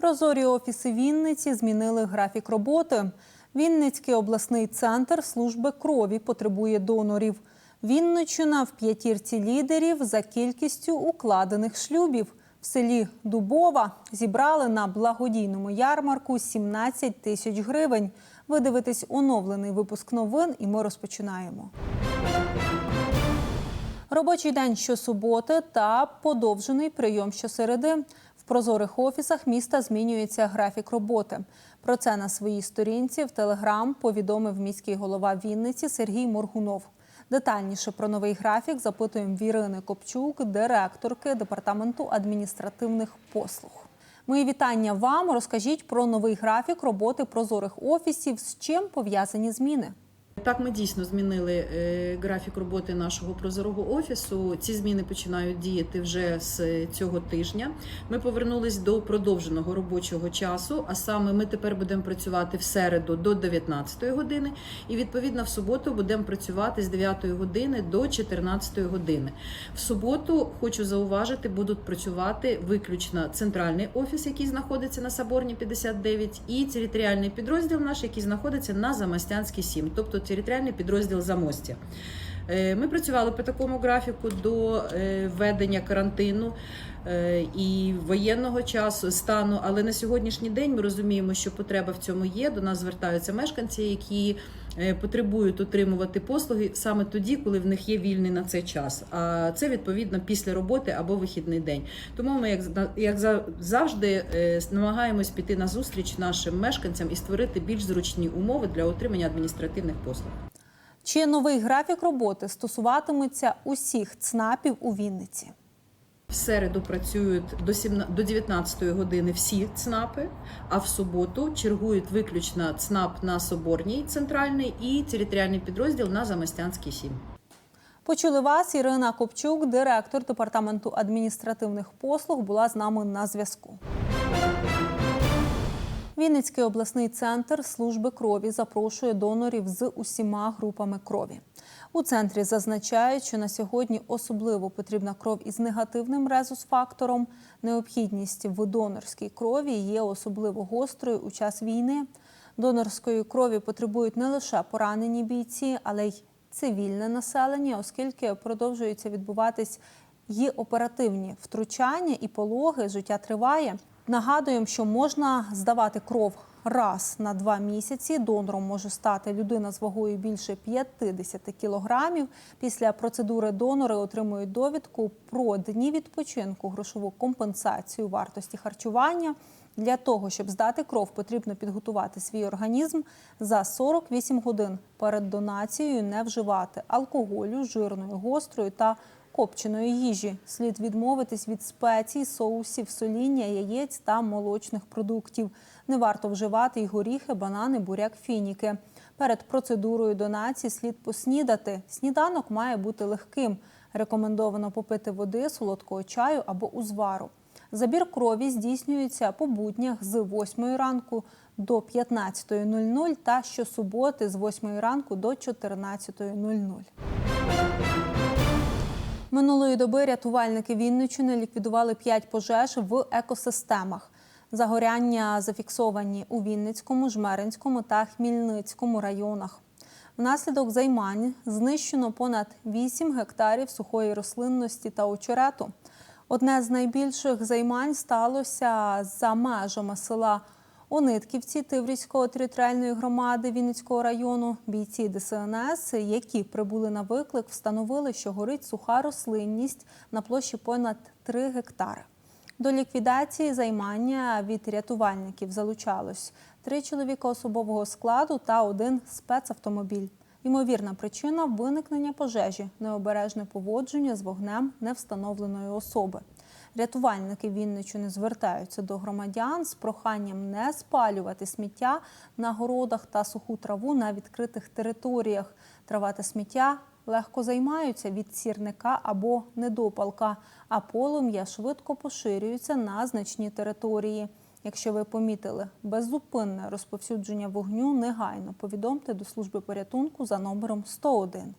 Прозорі офіси Вінниці змінили графік роботи. Вінницький обласний центр служби крові потребує донорів. Вінниччина в п'ятірці лідерів за кількістю укладених шлюбів. В селі Дубова зібрали на благодійному ярмарку 17 тисяч гривень. Ви дивитесь оновлений випуск новин, і ми розпочинаємо. Робочий день щосуботи та подовжений прийом щосереди. В прозорих офісах міста змінюється графік роботи. Про це на своїй сторінці в Телеграм повідомив міський голова Вінниці Сергій Моргунов. Детальніше про новий графік запитуємо в Ірини Копчук, директорки департаменту адміністративних послуг. Мої вітання вам. Розкажіть про новий графік роботи прозорих офісів. З чим пов'язані зміни? Так, ми дійсно змінили е, графік роботи нашого прозорого офісу. Ці зміни починають діяти вже з цього тижня. Ми повернулись до продовженого робочого часу. А саме ми тепер будемо працювати в середу до 19 години, і відповідно в суботу будемо працювати з 9 години до 14 години. В суботу хочу зауважити, будуть працювати виключно центральний офіс, який знаходиться на Соборній 59, і територіальний підрозділ наш, який знаходиться на Замостянській 7, тобто територіальний підрозділ Замостя. Е, Ми працювали по такому графіку до е, введення карантину е, і воєнного часу стану. Але на сьогоднішній день ми розуміємо, що потреба в цьому є. До нас звертаються мешканці, які потребують отримувати послуги саме тоді, коли в них є вільний на цей час. А це відповідно після роботи або вихідний день. Тому ми, як як за- завжди, е, намагаємось піти на зустріч нашим мешканцям і створити більш зручні умови для отримання адміністративних послуг. Чи новий графік роботи стосуватиметься усіх ЦНАПів у Вінниці? В середу працюють до 17 до 19 години всі ЦНАПи, а в суботу чергують виключно ЦНАП на Соборній центральний і територіальний підрозділ на Замостянській 7. Почули вас, Ірина Копчук, директор департаменту адміністративних послуг, була з нами на зв'язку. Вінницький обласний центр служби крові запрошує донорів з усіма групами крові. У центрі зазначають, що на сьогодні особливо потрібна кров із негативним резус-фактором. Необхідність в донорській крові є особливо гострою у час війни. Донорської крові потребують не лише поранені бійці, але й цивільне населення, оскільки продовжуються відбуватись і оперативні втручання і пологи, життя триває. Нагадуємо, що можна здавати кров раз на два місяці. Донором може стати людина з вагою більше 50 кілограмів. Після процедури донори отримують довідку про дні відпочинку, грошову компенсацію вартості харчування. Для того, щоб здати кров, потрібно підготувати свій організм за 48 годин перед донацією, не вживати алкоголю, жирної, гострої та копченої їжі. Слід відмовитись від спецій, соусів, соління, яєць та молочних продуктів. Не варто вживати й горіхи, банани, буряк, фініки. Перед процедурою донації слід поснідати. Сніданок має бути легким. Рекомендовано попити води, солодкого чаю або узвару. Забір крові здійснюється по буднях з 8 ранку до 15.00 та щосуботи з 8 ранку до 14.00. Минулої доби рятувальники Вінниччини ліквідували 5 пожеж в екосистемах. Загоряння зафіксовані у Вінницькому, Жмеринському та Хмільницькому районах. Внаслідок займань знищено понад 8 гектарів сухої рослинності та очерету. Одне з найбільших займань сталося за межами села Онитківці Тиврівської територіальної громади Вінницького району. Бійці ДСНС, які прибули на виклик, встановили, що горить суха рослинність на площі понад 3 гектари. До ліквідації займання від рятувальників залучалось три чоловіка особового складу та один спецавтомобіль. Ймовірна причина виникнення пожежі, необережне поводження з вогнем невстановленої особи. Рятувальники Вінниччини звертаються до громадян з проханням не спалювати сміття на городах та суху траву на відкритих територіях. Трава та сміття легко займаються від сірника або недопалка, а полум'я швидко поширюється на значні території. Якщо ви помітили беззупинне розповсюдження вогню, негайно повідомте до служби порятунку за номером 101.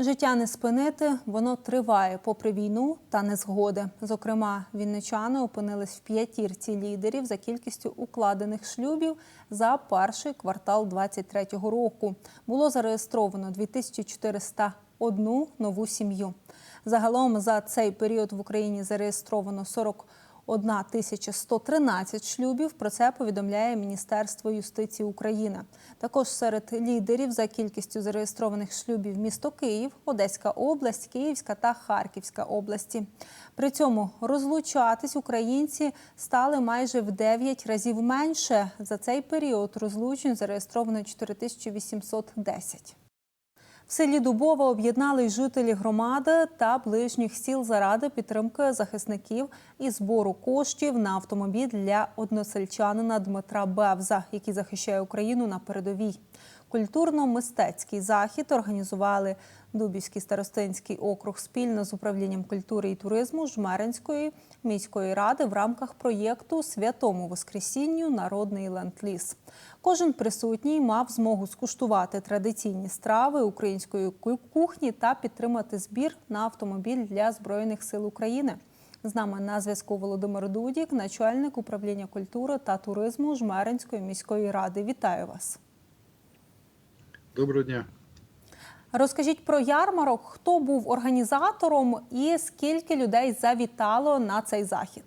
Життя не спинити, воно триває попри війну та незгоди. Зокрема, вінничани опинились в п'ятірці лідерів за кількістю укладених шлюбів за перший квартал 2023 року. Було зареєстровано 2401 нову сім'ю. Загалом за цей період в Україні зареєстровано 40 1113 шлюбів. Про це повідомляє Міністерство юстиції України. Також серед лідерів за кількістю зареєстрованих шлюбів місто Київ, Одеська область, Київська та Харківська області. При цьому розлучатись українці стали майже в 9 разів менше. За цей період розлучень зареєстровано 4810. В селі Дубова об'єднали жителі громади та ближніх сіл заради підтримки захисників і збору коштів на автомобіль для односельчанина Дмитра Бевза, який захищає Україну на передовій. Культурно-мистецький захід організували Дубівський старостинський округ спільно з управлінням культури і туризму Жмеринської міської ради в рамках проєкту Святому Воскресінню Народний ленд-ліз. Кожен присутній мав змогу скуштувати традиційні страви української кухні та підтримати збір на автомобіль для збройних сил України. З нами на зв'язку Володимир Дудік, начальник управління культури та туризму Жмеринської міської ради. Вітаю вас. Доброго дня. Розкажіть про ярмарок, хто був організатором і скільки людей завітало на цей захід.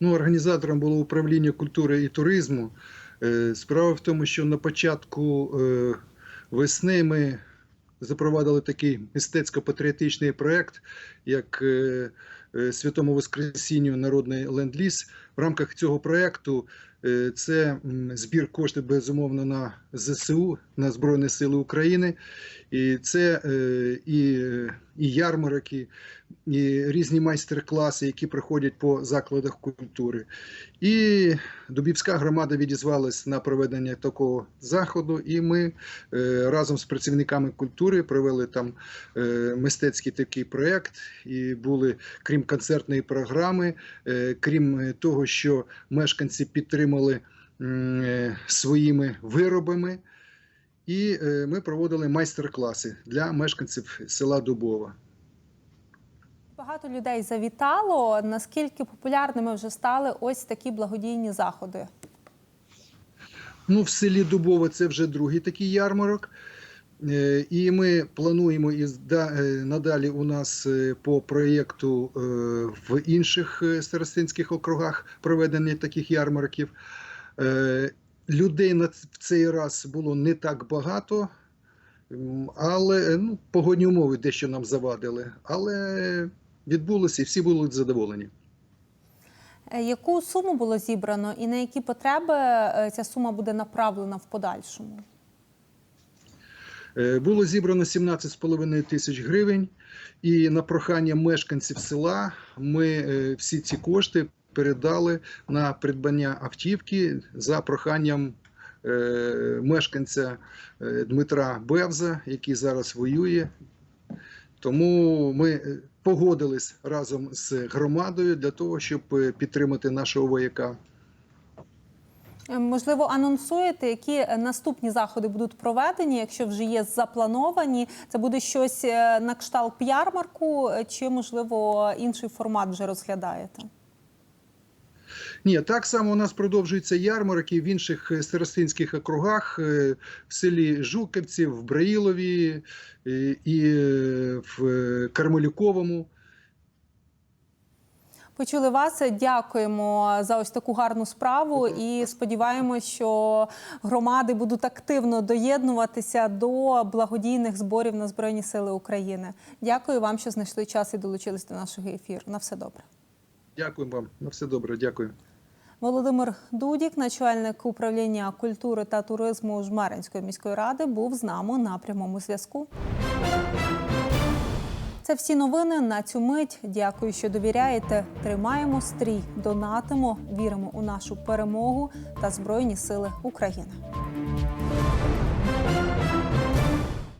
Ну, організатором було управління культури і туризму. Е, Справа в тому, що на початку е, весни ми запровадили такий мистецько-патріотичний проєкт, як е, Святому Воскресінню Народний ленд-ліз. В рамках цього проєкту е, це збір коштів безумовно на ЗСУ, на Збройні Сили України. І це е, і, і ярмарки, і різні майстер-класи, які проходять по закладах культури. І Дубівська громада відізвалась на проведення такого заходу, і ми е, разом з працівниками культури провели там мистецький такий проєкт. І були, крім концертної програми, крім е, того, що мешканці підтримали е, своїми виробами. І е, ми проводили майстер-класи для мешканців села Дубова. Багато людей завітало. Наскільки популярними вже стали ось такі благодійні заходи? Ну, в селі Дубова це вже другий такий ярмарок. Е, І ми плануємо і е, надалі у нас е, по проєкту в інших старостинських округах проведення таких ярмарків. Людей в цей раз було не так багато, але ну, погодні умови дещо нам завадили. Але відбулося і всі були задоволені. Яку суму було зібрано і на які потреби ця сума буде направлена в подальшому? Е, Було зібрано 17,5 тисяч гривень, і на прохання мешканців села ми е, всі ці кошти передали на придбання автівки за проханням е, мешканця Дмитра Бевза, який зараз воює. Тому ми погодились разом з громадою для того, щоб підтримати нашого вояка. Е, Можливо, анонсуєте, які е, наступні заходи будуть проведені, якщо вже є заплановані. Це буде щось е, на кшталт ярмарку, чи можливо інший формат вже розглядаєте? Ні, так само у нас продовжуються ярмарки в інших старостинських округах, в селі Жуківці, в Браїлові і в Кармелюковому. Почули вас. Дякуємо за ось таку гарну справу і сподіваємось, що громади будуть активно доєднуватися до благодійних зборів на Збройні Сили України. Дякую вам, що знайшли час і долучились до нашого ефіру. На все добре. Дякую вам. На все добре, дякую. Володимир Дудік, начальник управління культури та туризму Жмеринської міської ради, був з нами на прямому зв'язку. Це всі новини на цю мить. Дякую, що довіряєте. Тримаємо стрій, донатимо, віримо у нашу перемогу та Збройні Сили України.